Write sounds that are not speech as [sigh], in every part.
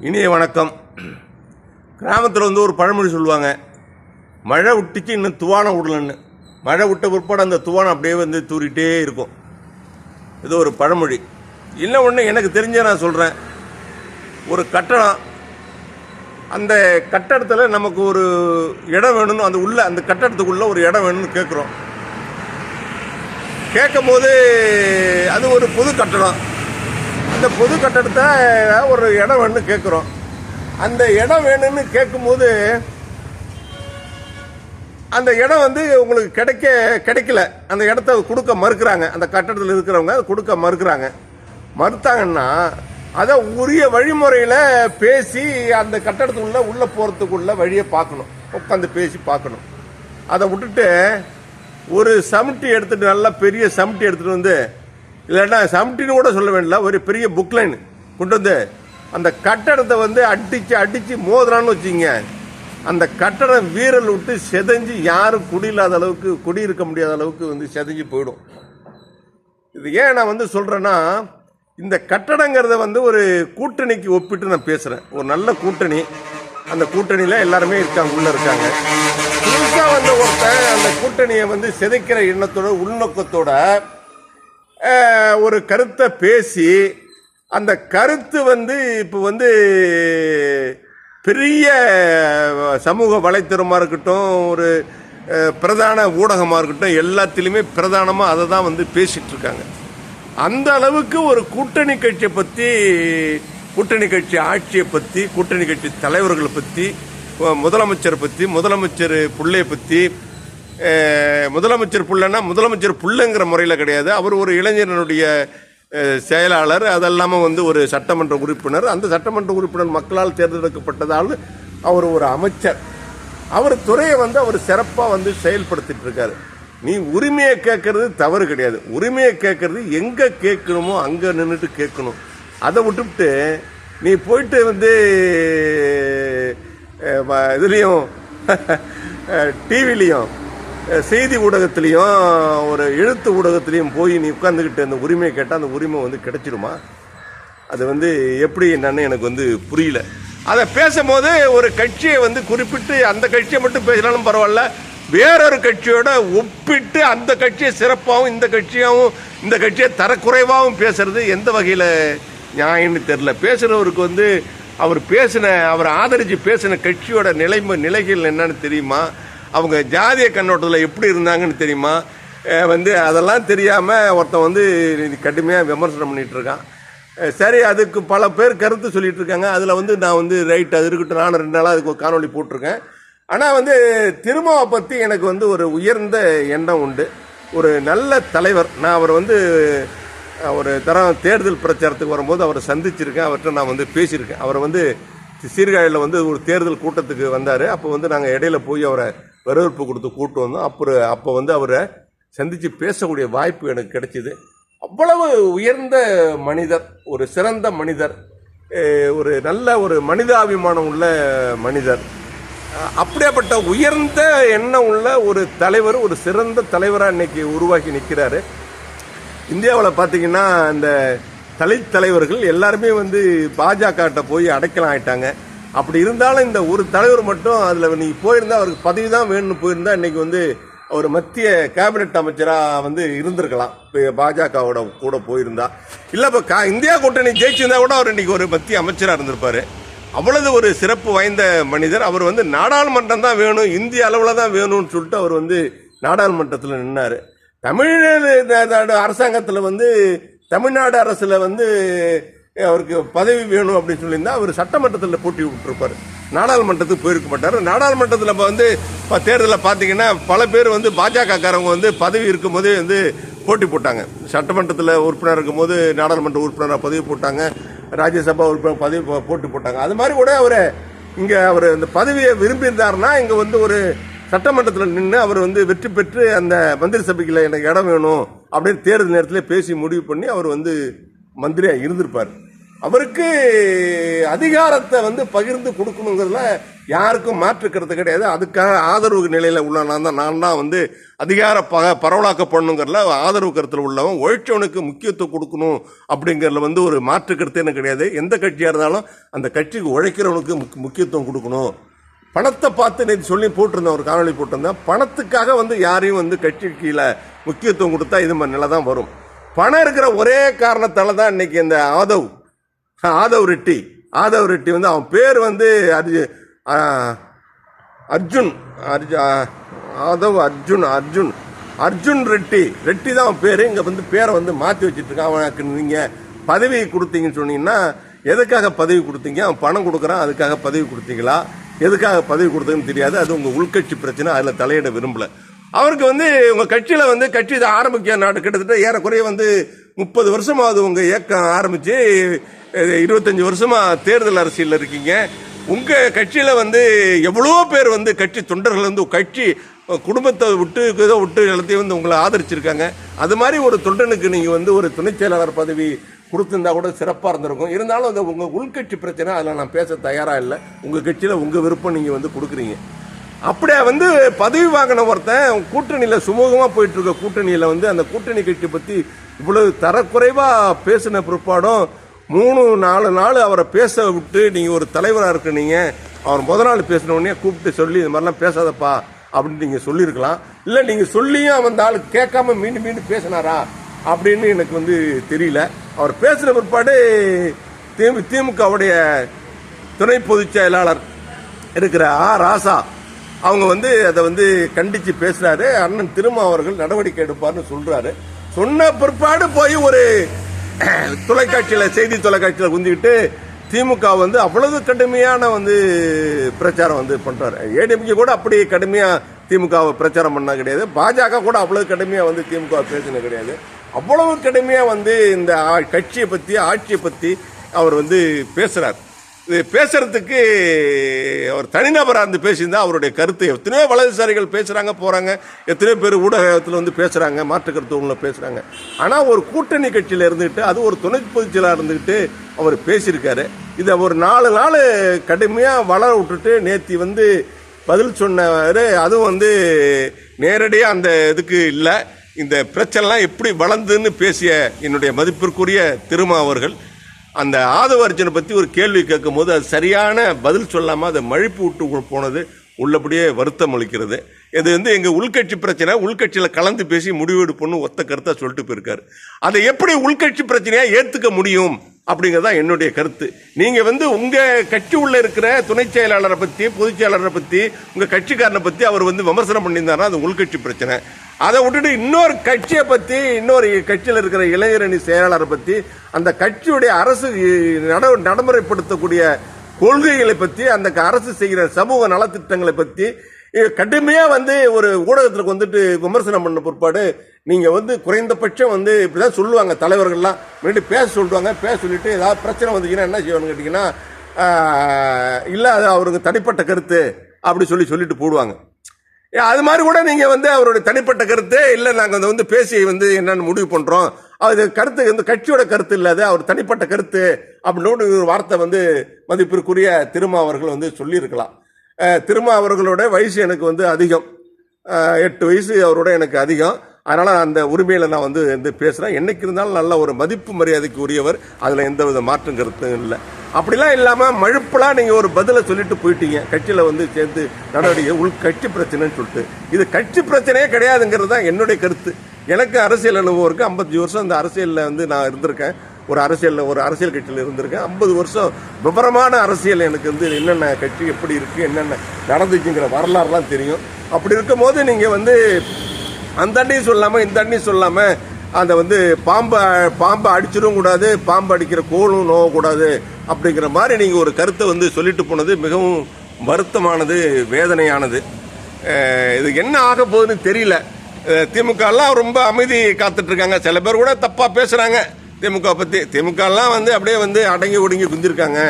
இனிய வணக்கம். கிராமத்தில் வந்து ஒரு பழமொழி சொல்லுவாங்க. மழை விட்டுச்சு இன்னும் துவானம் விடலன்னு. மழை விட்ட பிற்பாடு அந்த துவானம் அப்படியே வந்து தூரிட்டே இருக்கும். இது ஒரு பழமொழி. இல்லை ஒன்று எனக்கு தெரிஞ்ச நான் சொல்கிறேன் ஒரு கட்டடம். அந்த கட்டடத்தில் நமக்கு ஒரு இடம் வேணும்னு அந்த உள்ள அந்த கட்டடத்துக்குள்ளே ஒரு இடம் வேணும்னு கேட்குறோம் கேட்கும் போது அது ஒரு பொது கட்டடம். அந்த பொது கட்டடத்தை ஒரு இடம் வேணும்னு கேட்குறோம் அந்த இடம் வேணும்னு கேட்கும்போது அந்த இடம் வந்து உங்களுக்கு கிடைக்க கிடைக்கல. அந்த இடத்த கொடுக்க மறுக்கிறாங்க. அந்த கட்டடத்தில் இருக்கிறவங்க அதை கொடுக்க மறுக்கிறாங்க. மறுத்தாங்கன்னா அதை உரிய வழிமுறையில் பேசி அந்த கட்டடத்துக்குள்ள உள்ளே போகிறதுக்குள்ள வழியை பார்க்கணும். உட்காந்து பேசி பார்க்கணும். அதை விட்டுட்டு ஒரு சமிட்டி எடுத்துகிட்டு நல்லா பெரிய சமிட்டி எடுத்துகிட்டு வந்து இல்லைன்னா சமிட்டின்னு கூட சொல்ல வேண்டிய ஒரு பெரிய புக் லைன் கொண்டு வந்து அந்த கட்டடத்தை வந்து அடித்து அடித்து மோதுறான்னு வச்சுங்க அந்த கட்டடம் வீரல் விட்டு செதஞ்சு யாரும் குடியில்லாத அளவுக்கு குடி இருக்க முடியாத அளவுக்கு வந்து செதஞ்சு போயிடும். இது ஏன் நான் வந்து சொல்கிறேன்னா இந்த கட்டடங்கிறத வந்து ஒரு கூட்டணிக்கு ஒப்பிட்டு நான் பேசுகிறேன் ஒரு நல்ல கூட்டணி. அந்த கூட்டணியில் எல்லாருமே இருக்காங்க உள்ளே இருக்காங்க. புதுசாக வந்த ஒருத்தன் அந்த கூட்டணியை வந்து சிதைக்கிற எண்ணத்தோட உள்நோக்கத்தோட ஒரு கருத்தை பேசி அந்த கருத்து வந்து இப்போ வந்து பெரிய சமூக வலைத்தளமாக இருக்கட்டும் ஒரு பிரதான ஊடகமாக இருக்கட்டும் எல்லாத்துலேயுமே பிரதானமாக அதை தான் வந்து பேசிகிட்ருக்காங்க இருக்காங்க. அந்த அளவுக்கு ஒரு கூட்டணி கட்சியை பற்றி கூட்டணி கட்சி ஆட்சியை பற்றி கூட்டணி கட்சி தலைவர்களை பற்றி முதலமைச்சரை பற்றி முதலமைச்சர் புள்ளையை பற்றி முதலமைச்சர் புள்ளன்னா முதலமைச்சர் புள்ளங்கிற முறையில் கிடையாது. அவர் ஒரு இளைஞரனுடைய செயலாளர். அதெல்லாமல் வந்து ஒரு சட்டமன்ற உறுப்பினர். அந்த சட்டமன்ற உறுப்பினர் மக்களால் தேர்ந்தெடுக்கப்பட்டதால் அவர் ஒரு அமைச்சர். அவர் துறையை வந்து அவர் சிறப்பாக வந்து செயல்படுத்திட்டு இருக்காரு நீ உரிமையை கேட்கறது தவறு கிடையாது. உரிமையை கேட்கறது எங்கே கேட்கணுமோ அங்கே நின்றுட்டு கேட்கணும். அதை விட்டுவிட்டு நீ போயிட்டு வந்து வ- இதுலேயும் டிவிலையும் [laughs] செய்தி ஊடகத்திலையும் ஒரு எழுத்து ஊடகத்திலையும் போய் நீ உட்காந்துக்கிட்டு அந்த உரிமையை கேட்டால் அந்த உரிமை வந்து கிடைச்சிருமா? அது வந்து எப்படி என்னன்னு எனக்கு வந்து புரியல. அதை பேசும்போது ஒரு கட்சியை வந்து குறிப்பிட்டு அந்த கட்சியை மட்டும் பேசினாலும் பரவாயில்ல. வேறொரு கட்சியோட ஒப்பிட்டு அந்த கட்சியை சிறப்பாகவும் இந்த கட்சியாகவும் இந்த கட்சியை தரக்குறைவாகவும் பேசுறது எந்த வகையில் நியாயம்னு தெரில பேசுகிறவருக்கு வந்து அவர் பேசின அவர் ஆதரித்து பேசின கட்சியோட நிலைமை நிலைகள் என்னன்னு தெரியுமா? அவங்க ஜாதிய கண்ணோட்டத்தில் எப்படி இருந்தாங்கன்னு தெரியுமா? வந்து அதெல்லாம் தெரியாமல் ஒருத்தன் வந்து கடுமையாக விமர்சனம் பண்ணிகிட்ருக்கான் இருக்கான். சரி அதுக்கு பல பேர் கருத்து சொல்லிகிட்டு இருக்காங்க. அதில் வந்து நான் வந்து ரைட் அது இருக்கட்டும் நானும் ரெண்டு நாளாக அதுக்கு ஒரு காணொளி போட்டிருக்கேன். ஆனால் வந்து திருமாவை பற்றி எனக்கு வந்து ஒரு உயர்ந்த எண்ணம் உண்டு. ஒரு நல்ல தலைவர். நான் அவர் வந்து ஒரு தரம் தேர்தல் பிரச்சாரத்துக்கு வரும்போது அவரை சந்திச்சிருக்கேன். அவர்கிட்ட நான் வந்து பேசியிருக்கேன். அவர் வந்து சீர்காழியில் வந்து ஒரு தேர்தல் கூட்டத்துக்கு வந்தார். அப்போ வந்து நாங்கள் இடையில போய் அவரை வரவேற்பு கொடுத்து கூட்டு வந்தோம். அப்புறம் அப்போ வந்து அவரை சந்தித்து பேசக்கூடிய வாய்ப்பு எனக்கு கிடைச்சிது. அவ்வளவு உயர்ந்த மனிதர் ஒரு சிறந்த மனிதர் ஒரு நல்ல ஒரு மனிதாபிமானம் உள்ள மனிதர். அப்படியாப்பட்ட உயர்ந்த எண்ணம் உள்ள ஒரு தலைவர் ஒரு சிறந்த தலைவராக இன்னைக்கு உருவாக்கி நிற்கிறாரு இந்தியாவில் பார்த்தீங்கன்னா இந்த தலித் தலைவர்கள் எல்லாருமே வந்து பாஜகட்ட போய் அடைக்கலாம் ஆயிட்டாங்க. அப்படி இருந்தாலும் இந்த ஒரு தலைவர் மட்டும் அதில் நீ போயிருந்தா அவருக்கு பதவி தான் வேணும்னு போயிருந்தா இன்றைக்கி வந்து அவர் மத்திய கேபினெட் அமைச்சராக வந்து இருந்திருக்கலாம். இப்போ பாஜகவோட கூட போயிருந்தா. இல்லை இப்போ கா இந்தியா கூட்டணி ஜெயிச்சிருந்தா கூட அவர் இன்றைக்கி ஒரு மத்திய அமைச்சராக இருந்திருப்பார். அவ்வளவு ஒரு சிறப்பு வாய்ந்த மனிதர். அவர் வந்து நாடாளுமன்றம் தான் வேணும் இந்திய அளவில் தான் வேணும்னு சொல்லிட்டு அவர் வந்து நாடாளுமன்றத்தில் நின்னார். தமிழ் அரசாங்கத்தில் வந்து தமிழ்நாடு அரசில் வந்து அவருக்கு பதவி வேணும் அப்படின்னு சொல்லியிருந்தா அவர் சட்டமன்றத்தில் போட்டி விட்டுருப்பார். நாடாளுமன்றத்துக்கு போயிருக்க மாட்டார் நாடாளுமன்றத்தில் இப்போ வந்து இப்போ தேர்தலில் பார்த்தீங்கன்னா பல பேர் வந்து பாஜகக்காரவங்க வந்து பதவி இருக்கும்போதே வந்து போட்டி போட்டாங்க. சட்டமன்றத்தில் உறுப்பினர் இருக்கும்போது நாடாளுமன்ற உறுப்பினராக பதவி போட்டாங்க. ராஜ்யசபா உறுப்பினர் பதவி போட்டி போட்டாங்க. அது மாதிரி கூட அவர் இங்கே அவர் இந்த பதவியை விரும்பியிருந்தாருன்னா இங்கே வந்து ஒரு சட்டமன்றத்தில் நின்று அவர் வந்து வெற்றி பெற்று அந்த மந்திரி சபைக்குள்ள எனக்கு இடம் வேணும் அப்படின்னு தேர்தல் நேரத்தில் பேசி முடிவு பண்ணி அவர் வந்து மந்திரியாக இருந்திருப்பார். அவருக்கு அதிகாரத்தை வந்து பகிர்ந்து கொடுக்கணுங்கிறதுல யாருக்கும் மாற்றுக்கிறது கிடையாது. அதுக்காக ஆதரவு நிலையில் உள்ள நான் தான். நான் தான் வந்து அதிகார பக பரவலாக்கப்படணுங்கிறதுல ஆதரவு கருத்தில் உள்ளவன். உழைச்சவனுக்கு முக்கியத்துவம் கொடுக்கணும் அப்படிங்கிறதுல வந்து ஒரு மாற்று கருத்து கிடையாது. எந்த கட்சியாக இருந்தாலும் அந்த கட்சிக்கு உழைக்கிறவனுக்கு முக்- முக்கியத்துவம் கொடுக்கணும். பணத்தை பார்த்து நேற்று சொல்லி போட்டிருந்தேன் ஒரு காணொளி போட்டிருந்தேன். பணத்துக்காக வந்து யாரையும் வந்து கட்சி கீழே முக்கியத்துவம் கொடுத்தா இது மாதிரி நிலை தான் வரும். பணம் இருக்கிற ஒரே காரணத்தால் தான் இன்னைக்கு இந்த ஆதவ் ஆதவ் ரெட்டி. ஆதவ் ரெட்டி வந்து அவன் பேர் வந்து அர்ஜு அர்ஜுன். அர்ஜு ஆதவ் அர்ஜுன் அர்ஜுன். அர்ஜுன் ரெட்டி. ரெட்டி தான் அவன் பேர். இங்கே வந்து பேரை வந்து மாற்றி வச்சுட்ருக்கான். அவனுக்கு நீங்கள் பதவி கொடுத்தீங்கன்னு சொன்னீங்கன்னா எதுக்காக பதவி கொடுத்தீங்க? அவன் பணம் கொடுக்குறான். அதுக்காக பதவி கொடுத்தீங்களா? எதுக்காக பதவி கொடுத்ததுன்னு தெரியாது. அது உங்கள் உள்கட்சி பிரச்சனை. அதில் தலையிட விரும்பல. அவருக்கு வந்து உங்கள் கட்சியில் வந்து கட்சி இதை ஆரம்பிக்க நாடு கிட்டத்தட்ட ஏறக்குறைய வந்து முப்பது வருஷமாவது உங்கள் இயக்கம் ஆரம்பித்து இருபத்தஞ்சி வருஷமாக தேர்தல் அரசியலில் இருக்கீங்க. உங்கள் கட்சியில் வந்து எவ்வளோ பேர் வந்து கட்சி தொண்டர்கள் வந்து கட்சி குடும்பத்தை விட்டு இதை விட்டு எல்லாத்தையும் வந்து உங்களை ஆதரிச்சிருக்காங்க. அது மாதிரி ஒரு தொண்டனுக்கு நீங்கள் வந்து ஒரு துணைச் செயலாளர் பதவி கொடுத்துருந்தா கூட சிறப்பாக இருந்திருக்கும். இருந்தாலும் அது உங்கள் உள்கட்சி பிரச்சனை அதில் நான் பேச தயாராக இல்லை. உங்கள் கட்சியில் உங்கள் விருப்பம் நீங்கள் வந்து கொடுக்குறீங்க. அப்படியே வந்து பதவி வாங்கின ஒருத்தன் கூட்டணியில் சுமூகமாக போயிட்டுருக்க கூட்டணியில் வந்து அந்த கூட்டணி கட்சி பற்றி இவ்வளவு தரக்குறைவாக பேசின பிற்பாடும் மூணு நாலு நாள் அவரை பேச விட்டு நீங்கள் ஒரு தலைவராக இருக்கிறீங்க. அவர் முத நாள் பேசின கூப்பிட்டு சொல்லி இந்த மாதிரிலாம் பேசாதப்பா அப்படின்னு நீங்கள் சொல்லியிருக்கலாம். இல்லை நீங்கள் சொல்லியும் அவன் அந்த ஆள் கேட்காம மீண்டும் மீண்டும் பேசினாரா அப்படின்னு எனக்கு வந்து தெரியல. அவர் பேசின பிற்பாடு திமு திமுகவுடைய துணை பொதுச் செயலாளர் இருக்கிற ஆ. ராசா அவங்க வந்து அதை வந்து கண்டித்து பேசுகிறாரு அண்ணன் திரும்ப அவர்கள் நடவடிக்கை எடுப்பார்னு சொல்கிறாரு சொன்ன பிற்பாடு போய் ஒரு தொலைக்காட்சியில் செய்தி தொலைக்காட்சியில் குந்திக்கிட்டு திமுக வந்து அவ்வளவு கடுமையான வந்து பிரச்சாரம் வந்து பண்ணுறாரு ஏடிஎம்கே கூட அப்படி கடுமையாக திமுகவை பிரச்சாரம் பண்ண கிடையாது. பாஜக கூட அவ்வளவு கடுமையாக வந்து திமுக பேசினது கிடையாது. அவ்வளவு கடுமையாக வந்து இந்த ஆ- கட்சியை பற்றி ஆட்சியை பற்றி அவர் வந்து பேசுகிறார் இது பேசுறதுக்கு அவர் தனிநபராக இருந்து பேசியிருந்தா அவருடைய கருத்து எத்தனையோ வலதுசாரிகள் பேசுகிறாங்க போகிறாங்க எத்தனையோ பேர் ஊடகத்தில் வந்து பேசுகிறாங்க மாற்று கருத்து உள்ள ஆனால் ஒரு கூட்டணி கட்சியில் இருந்துக்கிட்டு அது ஒரு துணை பொதுச்சியலாக இருந்துக்கிட்டு அவர் பேசியிருக்காரு. இதை ஒரு நாலு நாள் கடுமையாக வளர விட்டுட்டு நேத்தி வந்து பதில் சொன்னவர் அதுவும் வந்து நேரடியாக அந்த இதுக்கு இல்லை. இந்த பிரச்சனைலாம் எப்படி வளர்ந்துன்னு பேசிய என்னுடைய மதிப்பிற்குரிய திருமா அவர்கள் அந்த ஆதவ அர்ஜுனை பற்றி ஒரு கேள்வி கேட்கும் போது அது சரியான பதில் சொல்லாமல் அதை மழுப்பி விட்டு போனது உள்ளபடியே வருத்தம் அளிக்கிறது. இது வந்து எங்கள் உள்கட்சி பிரச்சனை உள்கட்சியில் கலந்து பேசி முடிவு ஒத்த கருத்தாக சொல்லிட்டு போயிருக்காரு. அதை எப்படி உள்கட்சி பிரச்சனையாக ஏற்றுக்க முடியும் அப்படிங்கிறது தான் என்னுடைய கருத்து. நீங்கள் வந்து உங்கள் கட்சி உள்ளே இருக்கிற துணை செயலாளரை பற்றி பொதுச் செயலாளரை பற்றி உங்கள் கட்சிக்காரனை பற்றி அவர் வந்து விமர்சனம் பண்ணியிருந்தாருன்னா அது உள்கட்சி பிரச்சனை. அதை விட்டுட்டு இன்னொரு கட்சியை பற்றி இன்னொரு கட்சியில் இருக்கிற இளைஞரணி செயலாளரை பற்றி அந்த கட்சியுடைய அரசு நட நடைமுறைப்படுத்தக்கூடிய கொள்கைகளை பற்றி அந்த அரசு செய்கிற சமூக நலத்திட்டங்களை பற்றி கடுமையாக வந்து ஒரு ஊடகத்துக்கு வந்துட்டு விமர்சனம் பண்ண பிற்பாடு நீங்கள் வந்து குறைந்தபட்சம் வந்து இப்படி தான் சொல்லுவாங்க தலைவர்கள்லாம். முன்னாடி பேச சொல்லுவாங்க பேச சொல்லிட்டு ஏதாவது பிரச்சனை வந்துச்சுன்னா என்ன செய்வாங்க கேட்டிங்கன்னா இல்லை அது அவருக்கு தனிப்பட்ட கருத்து அப்படி சொல்லி சொல்லிட்டு போடுவாங்க. அது மாதிரி கூட நீங்கள் வந்து அவருடைய தனிப்பட்ட கருத்து இல்லை நாங்கள் அதை வந்து பேசி வந்து என்னென்னு முடிவு பண்ணுறோம் அது கருத்து வந்து கட்சியோட கருத்து இல்லாத அவர் தனிப்பட்ட கருத்து அப்படின்னு ஒரு வார்த்தை வந்து மதிப்பிற்குரிய திருமா அவர்கள் வந்து சொல்லியிருக்கலாம். திருமா அவர்களோட வயசு எனக்கு வந்து அதிகம். எட்டு வயசு அவரோட எனக்கு அதிகம். அதனால் அந்த உரிமையில் நான் வந்து வந்து பேசுகிறேன் என்னைக்கு இருந்தாலும் நல்ல ஒரு மதிப்பு மரியாதைக்கு உரியவர். அதில் எந்த வித மாற்றம் கருத்தும் இல்லை. அப்படிலாம் இல்லாமல் மழுப்பெல்லாம் நீங்கள் ஒரு பதிலை சொல்லிட்டு போயிட்டீங்க. கட்சியில் வந்து சேர்ந்து நடவடிக்கை உள் கட்சி பிரச்சனைன்னு சொல்லிட்டு. இது கட்சி பிரச்சனையே கிடையாதுங்கிறது தான் என்னுடைய கருத்து. எனக்கு அரசியல் அனுபவம் இருக்குது ஐம்பத்தஞ்சு வருஷம் இந்த அரசியலில் வந்து நான் இருந்திருக்கேன். ஒரு அரசியலில் ஒரு அரசியல் கட்சியில் இருந்திருக்கேன். ஐம்பது வருஷம் விவரமான அரசியல் எனக்கு வந்து என்னென்ன கட்சி எப்படி இருக்குது என்னென்ன நடந்துச்சுங்கிற வரலாறுலாம் தெரியும். அப்படி இருக்கும்போது நீங்கள் வந்து அந்த அண்டையும் சொல்லாமல் இந்த அண்டையும் சொல்லாமல் அந்த வந்து பாம்பை பாம்பை அடிச்சிடவும் கூடாது பாம்பு அடிக்கிற கோலும் நோவக்கூடாது அப்படிங்கிற மாதிரி நீங்கள் ஒரு கருத்தை வந்து சொல்லிட்டு போனது மிகவும் வருத்தமானது வேதனையானது. இது என்ன ஆக போகுதுன்னு தெரியல. திமுகலாம் ரொம்ப அமைதி காத்துட்ருக்காங்க சில பேர் கூட தப்பாக பேசுகிறாங்க திமுக பற்றி திமுகலாம் வந்து அப்படியே வந்து அடங்கி ஒடுங்கி குந்திருக்காங்க.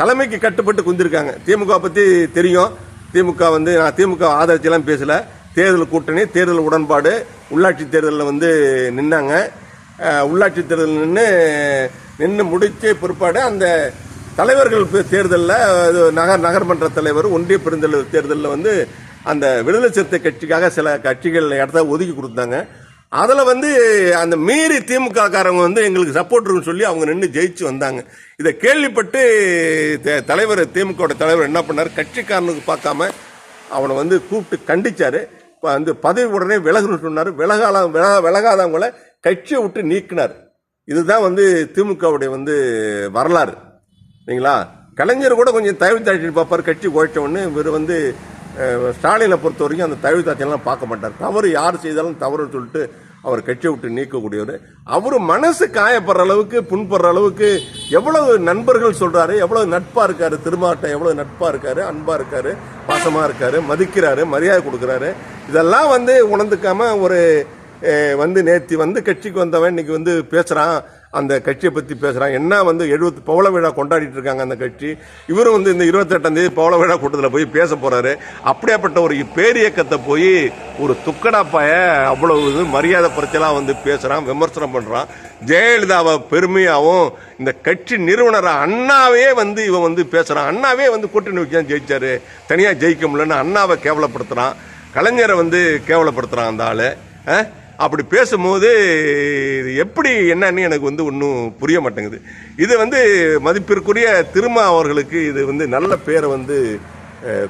தலைமைக்கு கட்டுப்பட்டு குந்திருக்காங்க. திமுக பற்றி தெரியும். திமுக வந்து நான் திமுக ஆதரிச்செல்லாம் பேசலை. தேர்தல் கூட்டணி தேர்தல் உடன்பாடு உள்ளாட்சி தேர்தலில் வந்து நின்னாங்க. உள்ளாட்சி தேர்தல் நின்று நின்று முடித்து பிற்பாடு அந்த தலைவர்கள் தேர்தலில் நகர் நகர்மன்ற தலைவர் ஒன்றிய பெருந்தலைவர் தேர்தலில் வந்து அந்த விடுதலை சிறுத்தை கட்சிக்காக சில கட்சிகள் இடத்த ஒதுக்கி கொடுத்தாங்க. அதில் வந்து அந்த மீறி திமுக காரங்க வந்து எங்களுக்கு சப்போர்ட் சொல்லி அவங்க நின்று ஜெயிச்சு வந்தாங்க. இதை கேள்விப்பட்டு த- தலைவர் திமுகவோட தலைவர் என்ன பண்ணார்? கட்சிக்காரனுக்கு பார்க்காம அவனை வந்து கூப்பிட்டு கண்டிச்சாரு. இப்போ அந்த பதவி உடனே விலகுன்னு சொன்னார். விலகால விலக விலகாதவங்கள கட்சியை விட்டு நீக்கினார். இதுதான் வந்து திமுகவுடைய வந்து வரலாறு. சரிங்களா? கலைஞர் கூட கொஞ்சம் தயவு தாட்சி பார்ப்பார். கட்சி உழைச்சவொன்னு இவர் வந்து ஸ்டாலினை பொறுத்த வரைக்கும் அந்த தயவு தாட்சியெல்லாம் பார்க்க மாட்டார். தவறு யார் செய்தாலும் தவறுன்னு சொல்லிட்டு அவர் கட்சியை விட்டு நீக்கக்கூடியவர். அவர் மனசு காயப்படுற அளவுக்கு புண்படுற அளவுக்கு எவ்வளவு நண்பர்கள் சொல்கிறாரு எவ்வளவு நட்பாக இருக்காரு திருமாவட்டம் எவ்வளவு நட்பாக இருக்காரு அன்பாக இருக்காரு. பாசமாக இருக்காரு மதிக்கிறாரு மரியாதை கொடுக்குறாரு. இதெல்லாம் வந்து உணர்ந்துக்காமல் ஒரு வந்து நேற்று வந்து கட்சிக்கு வந்தவன் இன்னைக்கு வந்து பேசுகிறான் அந்த கட்சியை பற்றி பேசுகிறாங்க என்ன வந்து எழுபத்து பவள விழா கொண்டாடிட்டு இருக்காங்க அந்த கட்சி? இவரும் வந்து இந்த இருபத்தெட்டாம் தேதி பவள விழா கூட்டத்தில் போய் பேச போகிறாரு அப்படியாப்பட்ட ஒரு பேரியக்கத்தை போய் ஒரு துக்கடா பாய அவ்வளவு இது மரியாதை குறைச்சலாம் வந்து பேசுகிறான் விமர்சனம் பண்ணுறான் ஜெயலலிதாவை பெருமையாகவும் இந்த கட்சி நிறுவனர் அண்ணாவே வந்து இவன் வந்து பேசுகிறான் அண்ணாவே வந்து கூட்டணி வச்சு தான் ஜெயிச்சார். தனியாக ஜெயிக்க முடியலன்னு அண்ணாவை கேவலப்படுத்துறான். கலைஞரை வந்து கேவலப்படுத்துகிறான் அந்த ஆள். அப்படி பேசும்போது இது எப்படி என்னன்னு எனக்கு வந்து ஒன்றும் புரிய மாட்டேங்குது. இது வந்து மதிப்பிற்குரிய திருமா அவர்களுக்கு இது வந்து நல்ல பேரை வந்து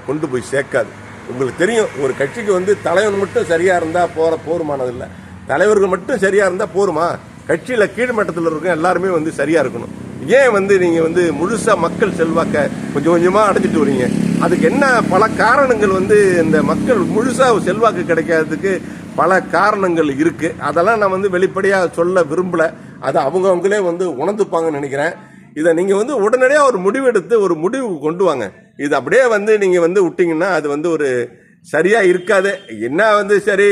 கொண்டு போய் சேர்க்காது. உங்களுக்கு தெரியும் ஒரு கட்சிக்கு வந்து தலைவன் மட்டும் சரியாக இருந்தால் போகிற போருமானதில்லை தலைவர்கள் மட்டும் சரியாக இருந்தால் போருமா? கட்சியில் கீழ்மட்டத்தில் இருக்க எல்லாருமே வந்து சரியாக இருக்கணும். ஏன் வந்து நீங்கள் வந்து முழுசாக மக்கள் செல்வாக்கை கொஞ்சம் கொஞ்சமாக அடைஞ்சிட்டு வரீங்க? அதுக்கு என்ன பல காரணங்கள் வந்து இந்த மக்கள் முழுசாக செல்வாக்கு கிடைக்காததுக்கு பல காரணங்கள் இருக்கு. அதெல்லாம் நான் வந்து வெளிப்படையா சொல்ல விரும்பல. அதை அவங்க அவங்களே வந்து உணர்ந்துப்பாங்கன்னு நினைக்கிறேன். இதை நீங்க வந்து உடனடியாக ஒரு முடிவெடுத்து ஒரு முடிவு கொண்டு வாங்க. இது அப்படியே வந்து நீங்க வந்து விட்டீங்கன்னா அது வந்து ஒரு சரியா இருக்காது. என்ன வந்து சரி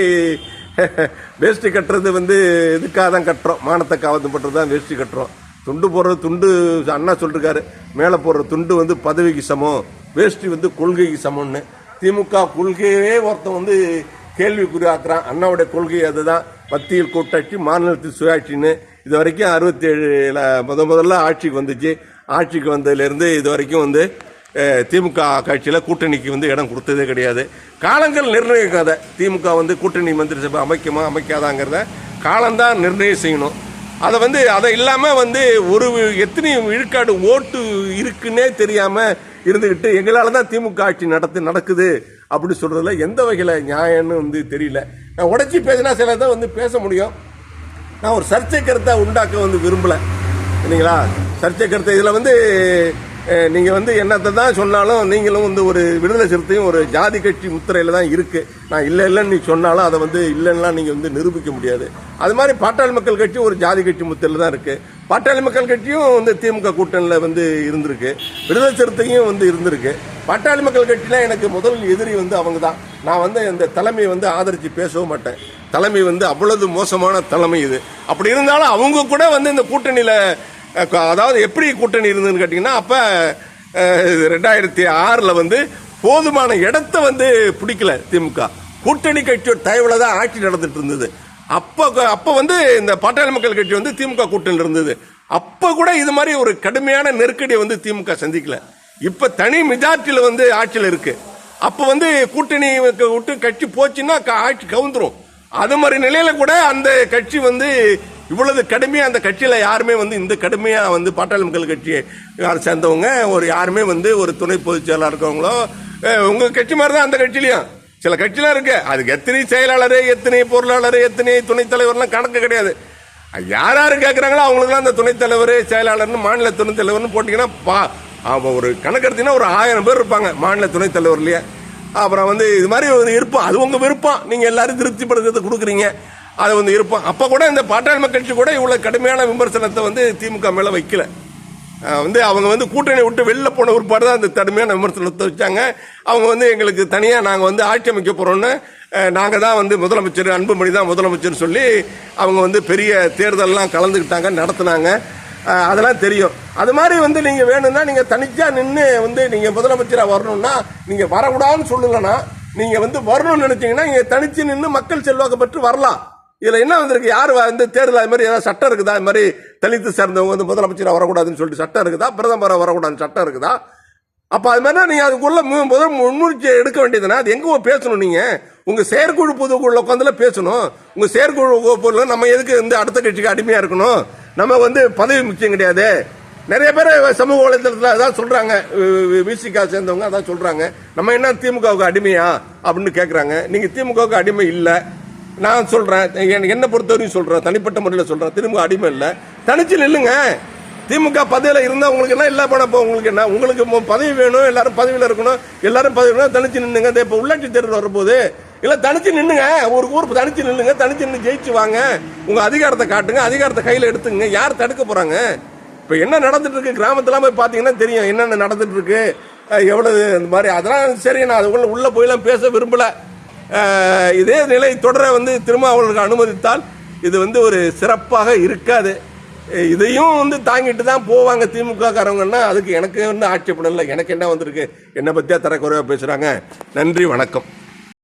[laughs] வேஷ்டி கட்டுறது வந்து இதுக்காக தான் கட்டுறோம்? மானத்தை காவத்து பட்டுறது தான் வேஷ்டி கட்டுறோம். துண்டு போடுற துண்டு அண்ணா சொல்லிருக்காரு மேலே போடுற துண்டு வந்து பதவிக்கு சமம். வேஷ்டி வந்து கொள்கைக்கு சமம்னு. திமுக கொள்கையே ஒருத்தன் வந்து கேள்விக்குறியாக்குறான். அண்ணாவுடைய கொள்கை அதுதான். மத்தியில் கூட்டாட்சி மாநிலத்தில் சுயாட்சின்னு. இது வரைக்கும் அறுபத்தி ஏழுல முத முதல்ல ஆட்சிக்கு வந்துச்சு. ஆட்சிக்கு வந்ததுலேருந்து இது வரைக்கும் வந்து திமுக கட்சியில் கூட்டணிக்கு வந்து இடம் கொடுத்ததே கிடையாது. காலங்கள் நிர்ணயிக்காத திமுக வந்து கூட்டணி மந்திரி சபை அமைக்குமா அமைக்காதாங்கிறத காலம்தான் நிர்ணயம் செய்யணும். அதை வந்து அதை இல்லாமல் வந்து ஒரு எத்தனை விழுக்காடு ஓட்டு இருக்குன்னே தெரியாமல் இருந்துக்கிட்டு எங்களால் தான் திமுக ஆட்சி நடத்து நடக்குது. அப்படி சொல்கிறதுல எந்த வகையில் நியாயம்னு வந்து தெரியல. நான் உடைச்சி பேசினா சில தான் வந்து பேச முடியும். நான் ஒரு சர்ச்சை கருத்தை உண்டாக்க வந்து விரும்பலை. இல்லைங்களா சர்ச்சை கருத்தை இதில் வந்து நீங்கள் வந்து என்னத்தை தான் சொன்னாலும் நீங்களும் வந்து ஒரு விடுதலை சிறுத்தையும் ஒரு ஜாதி கட்சி முத்திரையில் தான் இருக்குது நான் இல்லை இல்லைன்னு நீ சொன்னாலும் அதை வந்து இல்லைன்னா நீங்கள் வந்து நிரூபிக்க முடியாது. அது மாதிரி பாட்டாளி மக்கள் கட்சி ஒரு ஜாதி கட்சி முத்திரையில் தான் இருக்குது பாட்டாளி மக்கள் கட்சியும் வந்து திமுக கூட்டணியில் வந்து இருந்திருக்கு. விடுதலை சிறுத்தையும் வந்து இருந்திருக்கு. பாட்டாளி மக்கள் கட்சினா எனக்கு முதல் எதிரி வந்து அவங்க தான் நான் வந்து இந்த தலைமையை வந்து ஆதரித்து பேசவும் மாட்டேன். தலைமை வந்து அவ்வளவு மோசமான தலைமை இது. அப்படி இருந்தாலும் அவங்க கூட வந்து இந்த கூட்டணியில் அதாவது எப்படி கூட்டணி இருந்ததுன்னு கேட்டிங்கன்னா அப்போ ரெண்டாயிரத்தி ஆறில் வந்து போதுமான இடத்த வந்து பிடிக்கல திமுக. கூட்டணி கட்சியோட தயவில் தான் ஆட்சி நடந்துட்டு இருந்தது. அப்போ அப்போ வந்து இந்த பாட்டாளி மக்கள் கட்சி வந்து திமுக கூட்டணி இருந்தது. அப்போ கூட இது மாதிரி ஒரு கடுமையான நெருக்கடியை வந்து திமுக சந்திக்கல. இப்போ தனி மெஜாரிட்டியில வந்து ஆட்சியில் இருக்கு. அப்போ வந்து கூட்டணி விட்டு கட்சி போச்சுன்னா க- ஆட்சி கவுந்துரும். அது மாதிரி நிலையில கூட அந்த கட்சி வந்து இவ்வளவு கடுமையா அந்த கட்சியில யாருமே வந்து இந்த கடுமையா வந்து பாட்டாளி மக்கள் கட்சி யார் சேர்ந்தவங்க ஒரு யாருமே வந்து ஒரு துணை பொதுச் செயலாளர் இருக்கவங்களோ உங்கள் உங்க கட்சி மாதிரி தான் அந்த கட்சியிலையும். சில கட்சிலாம் இருக்கு. அதுக்கு எத்தனை செயலாளர் எத்தனை பொருளாளர் எத்தனை துணைத் தலைவர்லாம் கணக்கு கிடையாது. யார் யாரு கேட்குறாங்களோ அவங்களுக்குலாம் அந்த துணைத் தலைவர் செயலாளர்னு மாநில துணைத் தலைவர்னு போட்டிங்கன்னா பா அவன் ஒரு கணக்கு ஒரு ஆயிரம் பேர் இருப்பாங்க மாநில துணைத் தலைவர்லையே. அப்புறம் வந்து இது மாதிரி ஒரு இருப்பான் அது உங்கள் விருப்பம். நீங்கள் எல்லாரும் திருப்திப்படுத்துறது கொடுக்குறீங்க. அது வந்து இருப்போம். அப்போ கூட இந்த பாட்டாளி கட்சி கூட இவ்வளோ கடுமையான விமர்சனத்தை வந்து திமுக மேலே வைக்கல. வந்து அவங்க வந்து கூட்டணி விட்டு வெளில போன ஒருபாடு தான் அந்த கடுமையான விமர்சனத்தை வச்சாங்க. அவங்க வந்து எங்களுக்கு தனியாக நாங்கள் வந்து ஆட்சி அமைக்க போகிறோன்னு நாங்கள் தான் வந்து முதலமைச்சர் அன்புமணி தான் முதலமைச்சர் சொல்லி அவங்க வந்து பெரிய தேர்தலெலாம் கலந்துக்கிட்டாங்க நடத்துனாங்க. அதெல்லாம் தெரியும். அது மாதிரி வந்து நீங்க வேணும்னா நீங்க தனிச்சா நின்று வந்து நீங்க முதலமைச்சராக வரணும்னா நீங்க வரக்கூடாதுன்னு சொல்லலன்னா நீங்க வந்து வரணும்னு நினைச்சீங்கன்னா நீங்க தனிச்சு நின்று மக்கள் செல்வாக்கு பெற்று வரலாம். இதுல என்ன வந்திருக்கு? யார் வந்து தேர்தல் அது மாதிரி ஏதாவது சட்டம் இருக்குதா? அது மாதிரி தலித்து சேர்ந்தவங்க வந்து முதலமைச்சராக வரக்கூடாதுன்னு சொல்லிட்டு சட்டம் இருக்குதா? பிரதமராக வரக்கூடாதுன்னு சட்டம் இருக்குதா? அப்ப அது மாதிரி நீங்க அதுக்குள்ள மு- முதல் முன்முயற்சி எடுக்க வேண்டியதுனா அது எங்க பேசணும் நீங்க? உங்க செயற்குழு பொதுக்குள்ள உட்காந்துல பேசணும். உங்க செயற்குழு பொருள் நம்ம எதுக்கு வந்து அடுத்த கட்சிக்கு அடிமையா இருக்கணும்? நம்ம வந்து பதவி முக்கியம் கிடையாது. நிறைய பேர் சமூக வலைதளத்தில் அதான் சொல்கிறாங்க விசிகா சேர்ந்தவங்க அதான் சொல்கிறாங்க நம்ம என்ன திமுகவுக்கு அடிமையா அப்படின்னு கேட்குறாங்க நீங்கள் திமுகவுக்கு அடிமை இல்லை. நான் சொல்கிறேன் எனக்கு பொறுத்தவரையும் சொல்கிறேன் தனிப்பட்ட முறையில் சொல்கிறேன் திமுக அடிமை இல்லை. தனிச்சு நில்லுங்க. திமுக பதவியில் இருந்தால் உங்களுக்கு என்ன இல்லை போனப்போ உங்களுக்கு என்ன? உங்களுக்கு பதவி வேணும். எல்லாரும் பதவியில் இருக்கணும். எல்லாரும் பதவி வேணும். தனிச்சு நின்றுங்க இந்த இப்போ உள்ளாட்சி தேர்தல் வரும்போது இல்லை தனிச்சு நின்னுங்க ஒரு ஊர் தனிச்சு நில்லுங்க. தனிச்சு நின்று ஜெயிச்சு வாங்க. உங்கள் அதிகாரத்தை காட்டுங்க. அதிகாரத்தை கையில் எடுத்துங்க யார் தடுக்க போகிறாங்க இப்போ என்ன நடந்துட்டு இருக்கு? கிராமத்துலாம் போய் பார்த்தீங்கன்னா தெரியும். என்னென்ன நடந்துட்டு இருக்கு? எவ்வளோ எவ்வளவு இந்த மாதிரி. அதெல்லாம் சரி நான் அதுக்குள்ள உள்ள போயெல்லாம் பேச விரும்பலை. இதே நிலை தொடர வந்து திரும்ப அவர்களுக்கு அனுமதித்தால் இது வந்து ஒரு சிறப்பாக இருக்காது. இதையும் வந்து தாங்கிட்டு தான் போவாங்க திமுக காரங்கன்னா அதுக்கு எனக்கு ஒன்றும் ஆட்சேபணம் இல்லை. எனக்கு என்ன வந்திருக்கு? என்னை பற்றியா தரக்குறைவாக பேசுகிறாங்க நன்றி வணக்கம்.